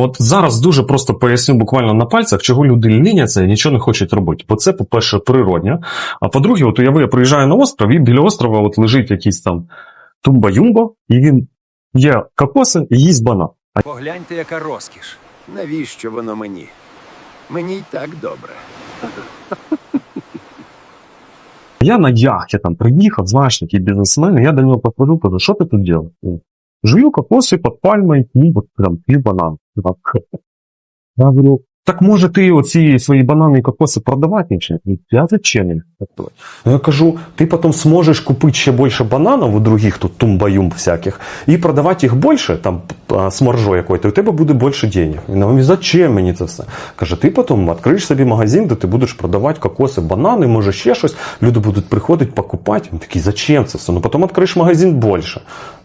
От зараз дуже просто поясню буквально на пальцях, чого люди ліняться і нічого не хочуть робити. Бо це, по-перше, природня. А по-друге, от уяви, я приїжджаю на остров, і біля острова от лежить якийсь там тумба-юмба, і він є кокоси і їсть банан. Погляньте, яка розкіш. Навіщо воно мені? Мені й так добре. Я на яхті там приїхав, знаєш, такий бізнесмен, і я до нього підходжу, кажу, що ти тут робиш? Жую кокоси під пальмою, і от там пів банан. Я говорю, так може ти оці свої банани і кокоси продавати чи ні? Я зачем? Я кажу, ти потім зможеш купити ще більше бананів у других тут тумбаюм всяких і продавати їх більше, там з маржою якою, у тебе буде більше денег. Він говорить, зачем мені це все? Каже, ти потім відкриєш собі магазин, де ти будеш продавати кокоси, банани, може ще щось. Люди будуть приходити, покупати. Він такий, зачем це все? Ну потім відкриєш магазин більше.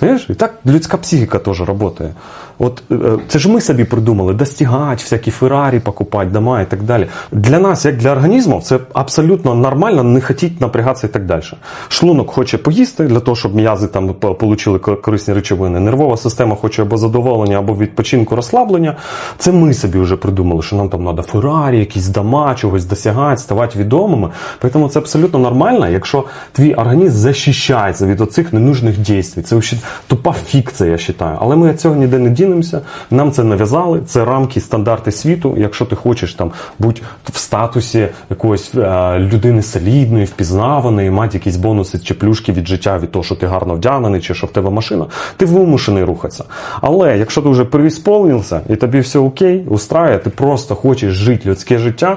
Знаєш, і так людська психіка теж працює. От е, це ж ми собі придумали достигати, всякі Феррарі покупати, дома і так далі. Для нас, як для організму, це абсолютно нормально не хотіти напрягатися і так далі. Шлунок хоче поїсти для того, щоб м'язи там ко- корисні речовини. Нервова система хоче або задоволення, або відпочинку, розслаблення. Це ми собі вже придумали, що нам там треба Феррарі, якісь дома, чогось досягати, ставати відомими. Тому це абсолютно нормально, якщо твій організм захищається від оцих ненужних дій. Це тупа фікція, я вважаю. Але ми цього ніде не дінемося. Нам це нав'язали. Це рамки, стандарти світу. Якщо ти хочеш там бути в статусі якоїсь е, людини солідної, впізнаваної, мати якісь бонуси чи плюшки від життя від того, що ти гарно вдягнений, чи що в тебе машина, ти вимушений рухатися. Але якщо ти вже переісполнився і тобі все окей, устраює, ти просто хочеш жити людське життя.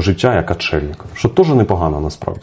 життя як отшельника, що теж непогано насправді.